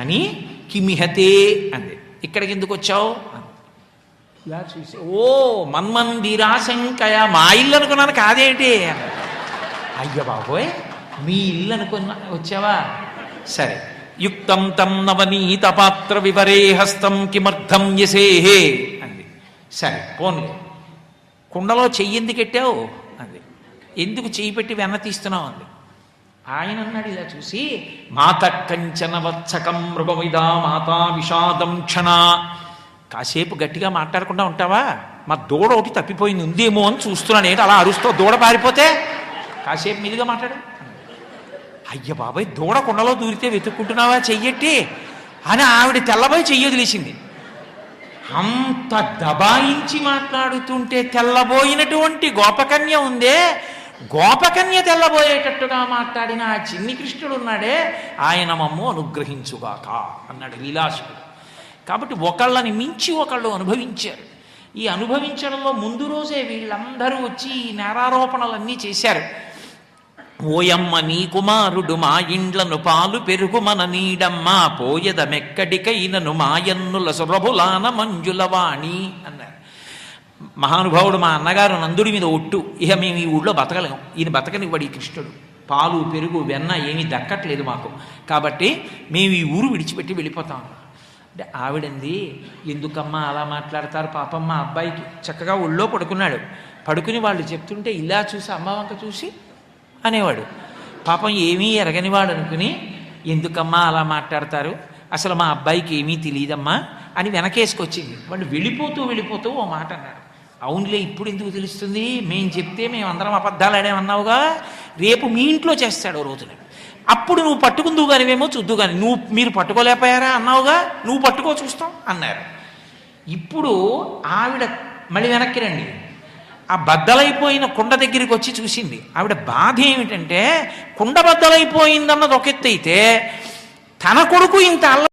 అని కిమిహతే అంది. ఇక్కడికి ఎందుకు వచ్చావు. ఇలా చూసి ఓ మన్మందిరాశంకయ మా ఇల్లు అనుకున్నాను కాదేంటి. అయ్య బాబోయ్ మీ ఇల్లు అనుకున్నా వచ్చావా? సరే. యుక్తం తం నవనీత పాత్ర వివరే హస్తం కిమర్థం యసేహే అంది. సరే పోన్లే. కుండలో చెయ్యి ఎందుకు ఎట్టావు అంది. ఎందుకు చెయ్యి పెట్టి వెన్న తీస్తున్నావు? అంది. ఆయన అన్నాడు ఇలా చూసి మాత కంచన వత్సకం మృగమిదా మాతా విషాదం క్షణ. కాసేపు గట్టిగా మాట్లాడకుండా ఉంటావా? మా దూడ ఒకటి తప్పిపోయింది ఉందేమో అని చూస్తున్నాను ఏంటి అలా అరుస్తూ దూడ పారిపోతే? కాసేపు మీదుగా మాట్లాడు. అయ్య బాబాయ్ దూడ కుండలో దూరితే వెతుక్కుంటున్నావా? చెయ్యట్టి. అని ఆవిడ తెల్లబోయి చెయ్యొదిలేసింది అంత దబాయించి మాట్లాడుతుంటే తెల్లబోయినటువంటి గోపకన్య ఉందే గోపకన్య తెల్లబోయేటట్టుగా మాట్లాడిన ఆ చిన్ని కృష్ణుడు ఉన్నాడే ఆయన మమ్ము అనుగ్రహించుగాక అన్నాడు లీలాసుడు కాబట్టి ఒకళ్ళని మించి ఒకళ్ళు అనుభవించారు. ఈ అనుభవించడంలో ముందు రోజే వీళ్ళందరూ వచ్చి ఈ నేరారోపణలన్నీ చేశారు. ఓయమ్మ నీ కుమారుడు మా ఇండ్లను పాలు పెరుగు మన నీడమ్మ పోయదమెక్కడికైనను మాయన్నుల సురభులాన మంజులవాణి అన్నారు మహానుభావుడు మా అన్నగారు నందుడి మీద ఒట్టు. ఇక మేము ఈ ఊళ్ళో బతకలేము. ఈయన బతకనివ్వడు ఈ కృష్ణుడు. పాలు పెరుగు వెన్న ఏమీ దక్కట్లేదు మాకు. కాబట్టి మేము ఈ ఊరు విడిచిపెట్టి వెళ్ళిపోతాం. అంటే ఆవిడంది ఎందుకమ్మా అలా మాట్లాడతారు? పాపం మా అబ్బాయికి చక్కగా ఒళ్ళో పడుకున్నాడు. పడుకుని వాళ్ళు చెప్తుంటే ఇలా చూసి అమ్మ వంక చూసి అనేవాడు. పాపం ఏమీ ఎరగనివాడు అనుకుని ఎందుకమ్మా అలా మాట్లాడతారు? అసలు మా అబ్బాయికి ఏమీ తెలియదమ్మా అని వెనకేసుకొచ్చింది. వాళ్ళు వెళ్ళిపోతూ వెళ్ళిపోతూ ఓ మాట అన్నాడు. అవునులే ఇప్పుడు ఎందుకు తెలుస్తుంది? మేము చెప్తే మేము అందరం అబద్ధాలు ఆడామన్నావుగా రేపు మీ ఇంట్లో చేస్తాడు ఓ రోజున. అప్పుడు నువ్వు పట్టుకుందువు కానివేమో చూద్దు కానీ నువ్వు మీరు పట్టుకోలేకపోయారా అన్నావుగా? నువ్వు పట్టుకో చూస్తాం అన్నారు. ఇప్పుడు ఆవిడ మళ్ళీ వెనక్కి రండి. ఆ బద్దలైపోయిన కుండ దగ్గరికి వచ్చి చూసింది. ఆవిడ బాధ ఏమిటంటే కుండ బద్దలైపోయిందన్నది ఒక ఎత్తు అయితే తన కొడుకు ఇంత అల్ల